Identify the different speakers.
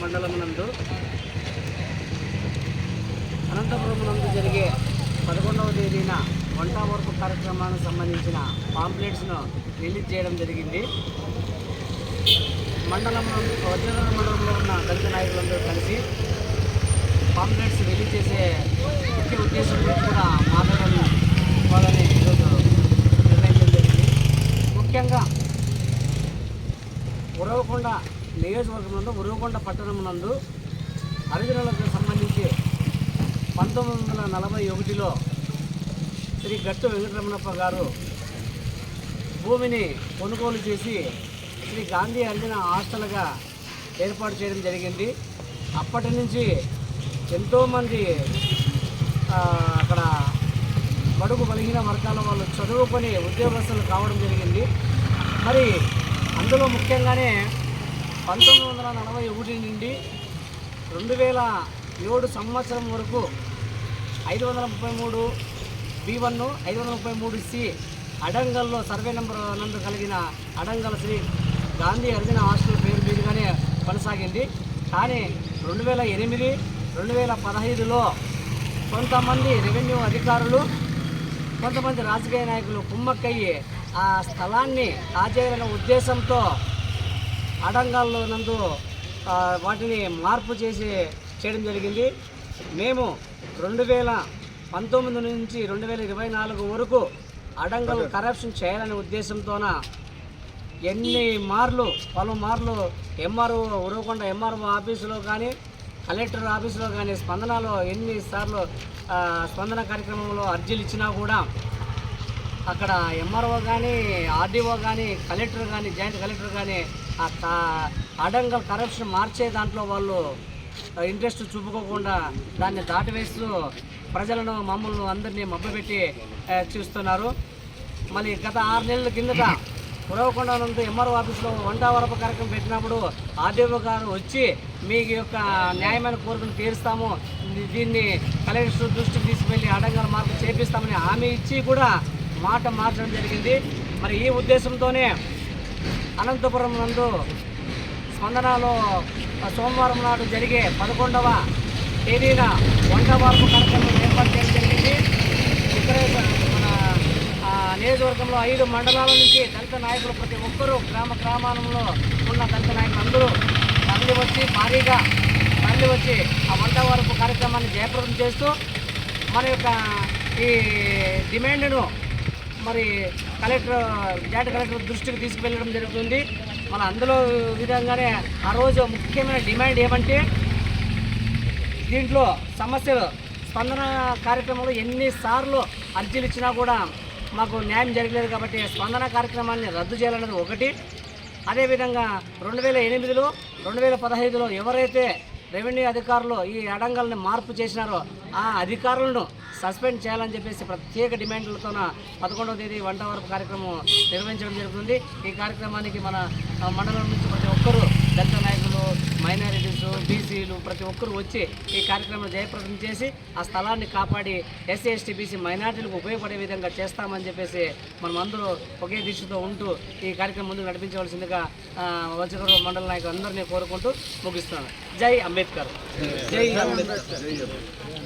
Speaker 1: మండలం నందు అనంతపురం నందు జరిగే పదకొండవ తేదీన వంట వరకు కార్యక్రమానికి సంబంధించిన పాంప్లెట్స్ను రిలీజ్ చేయడం జరిగింది మండలంలో వజ్రనగర్ మండలంలో ఉన్న దళిత నాయకులందరూ కలిసి పాంప్లెట్స్ రిలీజ్ చేసే ముఖ్య ఉద్దేశం ఉరవకొండ నియోజకవర్గంలో ఉరవకొండ పట్టణం నందు హరిజనులకు సంబంధించి పంతొమ్మిది వందల నలభై ఒకటిలో శ్రీ గట్టు వెంకటరమణప్ప గారు భూమిని కొనుగోలు చేసి శ్రీ గాంధీ హరిజన హాస్టల్గా ఏర్పాటు చేయడం జరిగింది. అప్పటి నుంచి ఎంతోమంది అక్కడ బడుగు బలిగిన వర్గాల వాళ్ళు చదువుకొని ఉద్యోగస్తులు కావడం జరిగింది. మరి అందులో ముఖ్యంగానే పంతొమ్మిది వందల నలభై ఒకటి నుండి రెండు వేల ఏడు సంవత్సరం వరకు ఐదు వందల ముప్పై మూడు బి వన్ ఐదు వందల ముప్పై మూడు సి అడంగల్లో సర్వే నెంబర్ నందు కలిగిన అడంగల్ శ్రీ గాంధీ అర్జున హాస్టల్ పేరు మీదుగానే కొనసాగింది. కానీ రెండు వేల ఎనిమిది రెండు వేల పదహైదులో కొంతమంది రెవెన్యూ అధికారులు కొంతమంది రాజకీయ నాయకులు కుమ్మక్కయ్యి ఆ స్థలాన్ని కాజేయాలనే ఉద్దేశంతో అడంగాల్లో నందు వాటిని మార్పు చేసి చేయడం జరిగింది. మేము రెండు వేల పంతొమ్మిది నుంచి రెండు వేల ఇరవై నాలుగు వరకు అడంగల్ కరప్షన్ చేయాలనే ఉద్దేశంతోన ఎన్ని మార్లు పలు మార్లు ఎంఆర్ఓ ఉరవకొండ ఎంఆర్ఓ ఆఫీసులో కానీ కలెక్టర్ ఆఫీసులో కానీ స్పందనలో ఎన్నిసార్లు స్పందన కార్యక్రమంలో అర్జీలు ఇచ్చినా కూడా అక్కడ ఎంఆర్ఓ కానీ ఆర్డీఓ కానీ కలెక్టర్ కానీ జాయింట్ కలెక్టర్ కానీ ఆ అడంగల్ కరప్షన్ మార్చే దాంట్లో వాళ్ళు ఇంట్రెస్ట్ చూపుకోకుండా దాన్ని దాటివేస్తూ ప్రజలను మమ్మల్ని అందరినీ మభ్యపెట్టి చూస్తున్నారు. మళ్ళీ గత ఆరు నెలల కిందట ఉరవకొండ నుండి ఎంఆర్ఓ ఆఫీస్లో వంట వరప కార్యక్రమం పెట్టినప్పుడు ఆర్డీఓ గారు వచ్చి మీ యొక్క న్యాయమైన కోరికను తీరుస్తాము. దీన్ని కలెక్టర్ దృష్టికి తీసుకెళ్ళి అడంగల మార్పు చేపిస్తామని హామీ ఇచ్చి కూడా మాట మార్చడం జరిగింది. మరి ఈ ఉద్దేశంతోనే అనంతపురం నందు స్పందనలో సోమవారం నాడు జరిగే పదకొండవ తేదీన వంట మార్పు కార్యక్రమం ఏర్పాటు చేయడం జరిగింది. ఇక్కడ మన నియోజకవర్గంలో ఐదు మండలాల నుంచి దళిత నాయకులు ప్రతి ఒక్కరూ గ్రామ గ్రామాలలో ఉన్న దళిత నాయకులు అందరూ తరలి వచ్చి భారీగా తరలి వచ్చి ఆ వంట వరపు కార్యక్రమాన్ని జయప్రదం చేస్తూ మన యొక్క ఈ డిమాండ్ను మరి కలెక్టర్ జాయింట్ కలెక్టర్ దృష్టికి తీసుకువెళ్ళడం జరుగుతుంది. మన అందులో విధంగానే ఆ రోజు ముఖ్యమైన డిమాండ్ ఏమంటే దీంట్లో సమస్యలు స్పందన కార్యక్రమంలో ఎన్నిసార్లు అర్జీలు ఇచ్చినా కూడా మాకు న్యాయం జరగలేదు కాబట్టి స్పందన కార్యక్రమాన్ని రద్దు చేయాలన్నది ఒకటి. అదేవిధంగా రెండు వేల ఎనిమిదిలో రెండు వేల పదహైదులో ఎవరైతే రెవెన్యూ అధికారులు ఈ అడంగల్ని మార్పు చేసినారో ఆ అధికారులను సస్పెండ్ చేయాలని చెప్పేసి ప్రత్యేక డిమాండ్లతోన పదకొండవ తేదీ వంట వరకు కార్యక్రమం నిర్వహించడం జరుగుతుంది. ఈ కార్యక్రమానికి మన మండలం నుంచి ప్రతి ఒక్కరూ దళిత నాయకులు మైనారిటీస్ బీసీలు ప్రతి ఒక్కరు వచ్చి ఈ కార్యక్రమం జయప్రదం చేసి ఆ స్థలాన్ని కాపాడి ఎస్సీ ఎస్టీ బీసీ మైనారిటీలకు ఉపయోగపడే విధంగా చేస్తామని చెప్పేసి మనం అందరూ ఒకే దిశతో ఉంటూ ఈ కార్యక్రమం ముందుకు నడిపించవలసిందిగా వజ్రగూడ మండల నాయకులు అందరినీ కోరుకుంటూ ముగిస్తున్నాను. జై అంబేద్కర్. జై అంబేద్కర్.